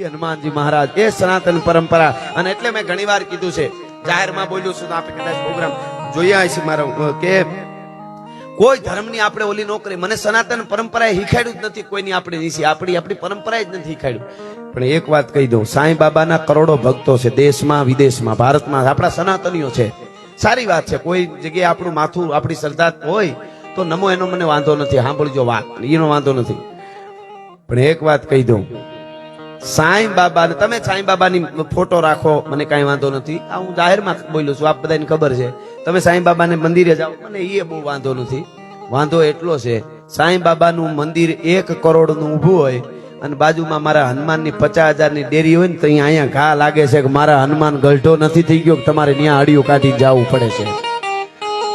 ઈ હનુમાનજી મહારાજ, એ સનાતન પરંપરા. અને એટલે મેં ઘણી વાર કીધું છે, જાહેરમાં બોલ્યું છું આપણે કદાચ પ્રોગ્રામ જોયા છે મારો કે કોઈ ધર્મની આપણે ઓલી નોકરી, મને સનાતન પરંપરાએ હિખાડ્યું જ નથી, કોઈની આપણે નીચે. આપણી આપણી પરંપરાએ જ નથી હિખાડ્યું. પણ એક વાત કહી દઉં, સાંઈ બાબાના કરોડો ભક્તો છે, દેશમાં, વિદેશમાં, ભારતમાં, આપણા સનાતનીઓ છે. સારી વાત છે, કોઈ જગ્યાએ આપણું માથું, આપણી શ્રદ્ધા હોય, તો નમો એનો મને વાંધો નથી, સાંભળજો વાત એનો વાંધો નથી. પણ એક વાત કહી દઉં સાંઈ બાબા તમે સાંઈ બાબાની ફોટો રાખો, મને કાંઈ વાંધો નથી. આ હું જાહેરમાં બોલ્યો છું, આપ બધાને ખબર છે. તમે સાંઈ બાબાને મંદિરે જાઓ, મને એ બહુ વાંધો નથી. વાંધો એટલો છે, સાંઈ બાબાનું મંદિર એક કરોડનું ઊભું હોય અને બાજુમાં મારા હનુમાનની પચાસ હજારની ડેરી હોય ને, તો અહીંયા ઘા લાગે છે કે મારા હનુમાન ગલઢો નથી થઈ ગયો તમારે ત્યાં આડિયું કાઢી જવું પડે છે.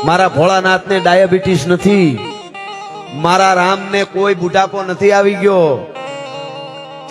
મારા ભોળાનાથને ડાયાબિટીસ નથી. મારા રામને કોઈ બુઢાપો નથી આવી ગયો.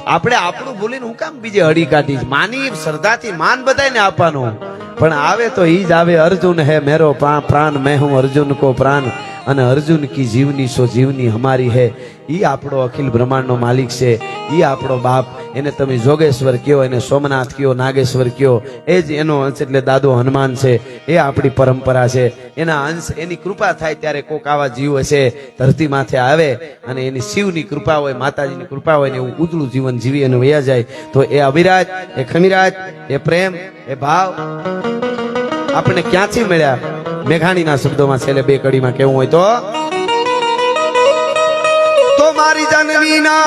આપણે આપણું ભૂલીને હું કામ બીજે હડી કાઢી માની શ્રદ્ધાથી માન બધાને આપવાનું. પણ આવે તો ઈ જ આવે, અર્જુન હે મેરો પ્રા- પ્રાણ, મેં હું અર્જુન કો પ્રાણ. અને અર્જુન કી જીવની સો જીવની અમારી હે. એ આપણો અખિલ બ્રહ્માંડનો માલિક છે. એ આપણો બાપ. એને તમે જોગેશ્વર કયો એને સોમનાથ કયો નાગેશ્વર કયો એ જ એનો અંશ એટલે દાદો હનુમાન છે. એ આપણી પરંપરા છે. એના અંશ, એની કૃપા થાય ત્યારે કોક આવા જીવ હશે, ધરતી માથે આવે અને એની શિવની કૃપા હોય, માતાજીની કૃપા હોય ને એવું ઉજળું જીવન જીવી અને વયા જાય. તો એ અવિરાજ એ ખમીરાજ એ પ્રેમ, એ ભાવ આપણે ક્યાંથી મળ્યા? મેઘાણીના શબ્દોમાં છેલ્લે બે કડીમાં કેવું હોય તો? તો મારી જનનીના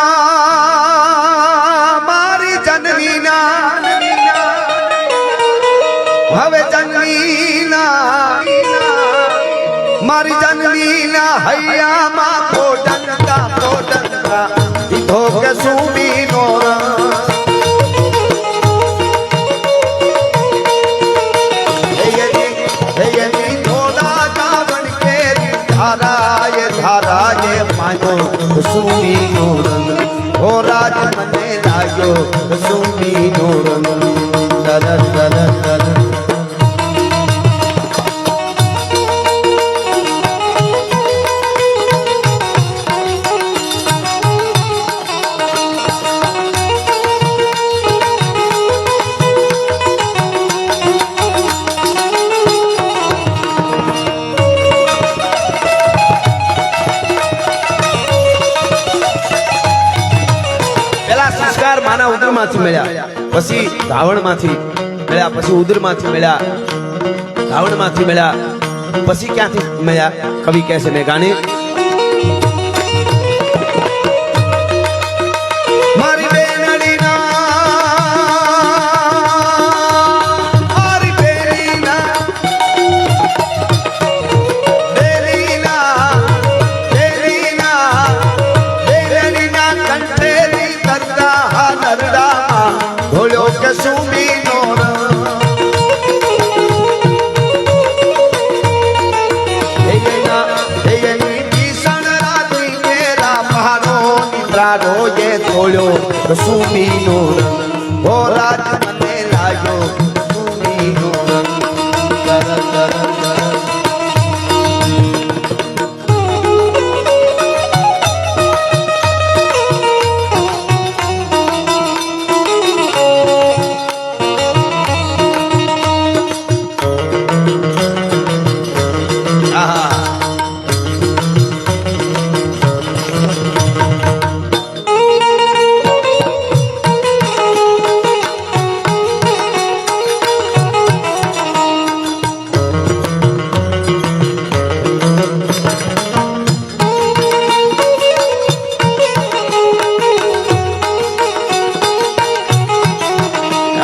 સુમીનો રંગ. હો રાજ મને લાગ્યો સુમીનો રંગ. તર તર તર માના ઉદરમાંથી મળ્યા. પછી ધાવણમાંથી મળ્યા, પછી ઉદરમાંથી મળ્યા ધાવણમાંથી મળ્યા, પછી ક્યાંથી મળ્યા? કવિ કહે છે, મેઘાણી હા નરડામાં ઢોળ્યો કે સુમીનો નો પહાડો નિદ્રાનો સુમીનો રંગ. મને લાગ્યો, સુમીનો રંગ. તર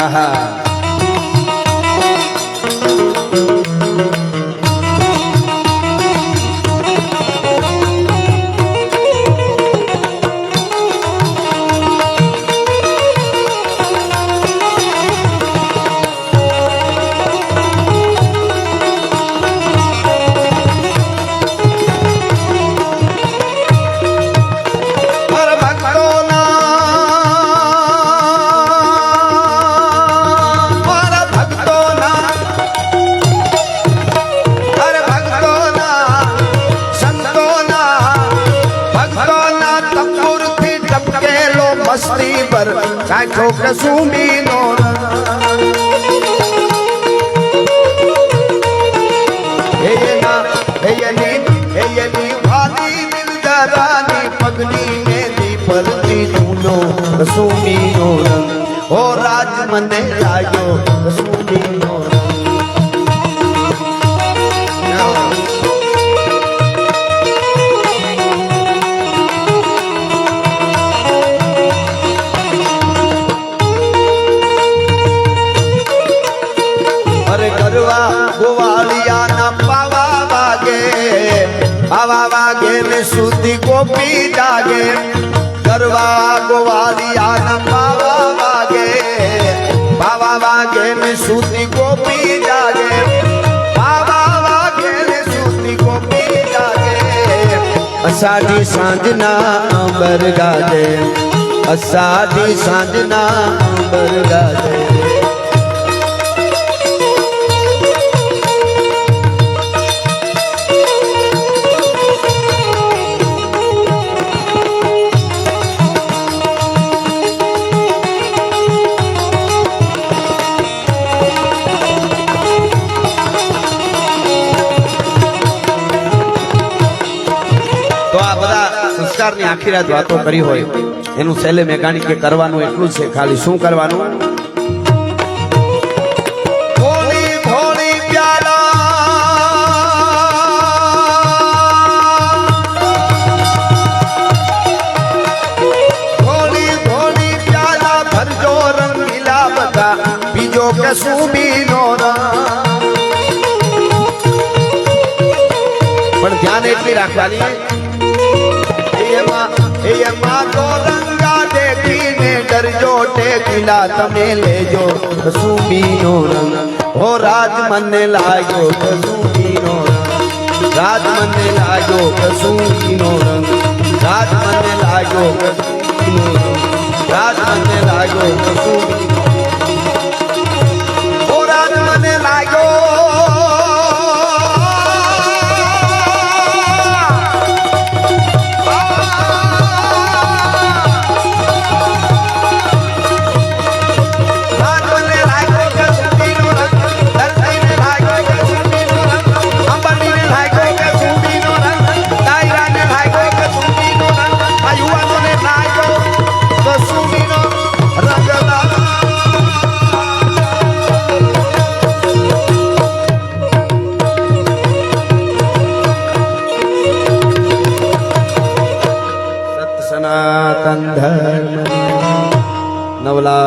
আহা। કાઠો કસુંબી નો વાલી દિલદારાની પગની મેલી પરથી જૂનો કસુંબી નો રંગ હો રાજ મને લાગ્યો કસુંબી નો રંગ કરવા ગોવાળિયા ના પાવા વાગે પાવા વાગે ને સુધી ગોપી જાગે. કરવા ગોવાળિયા ના પાવા વાગે પાવા વાગે ને સુધી ગોપી જાગે. અસાધી સાંજના અંબર ગાજે અસાધી સાંજના અંબર ગાજે. સંસ્કારની આખી રાત વાતો કરી હોય. એનું સેલે મેકાનિક કે કરવાનું એટલું જ છે. ખાલી શું કરવાનું? પણ ધ્યાન એટલી રાખવાની એમાં એમાં તો રંગા દેખીને ડરજો, ટેકીલા તમે લેજો. કસુંબીનો રંગ. હો, રાજ મને લાગ્યો, કસુંબીનો રંગ. રાજ મને લાગ્યો, કસુંબીનો રંગ. રાજ મને લાગ્યો, કસુંબીનો રંગ. રાજ મને લાગ્યો, કસુંબીનો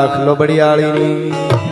ધર્મ લોબડિયાળીની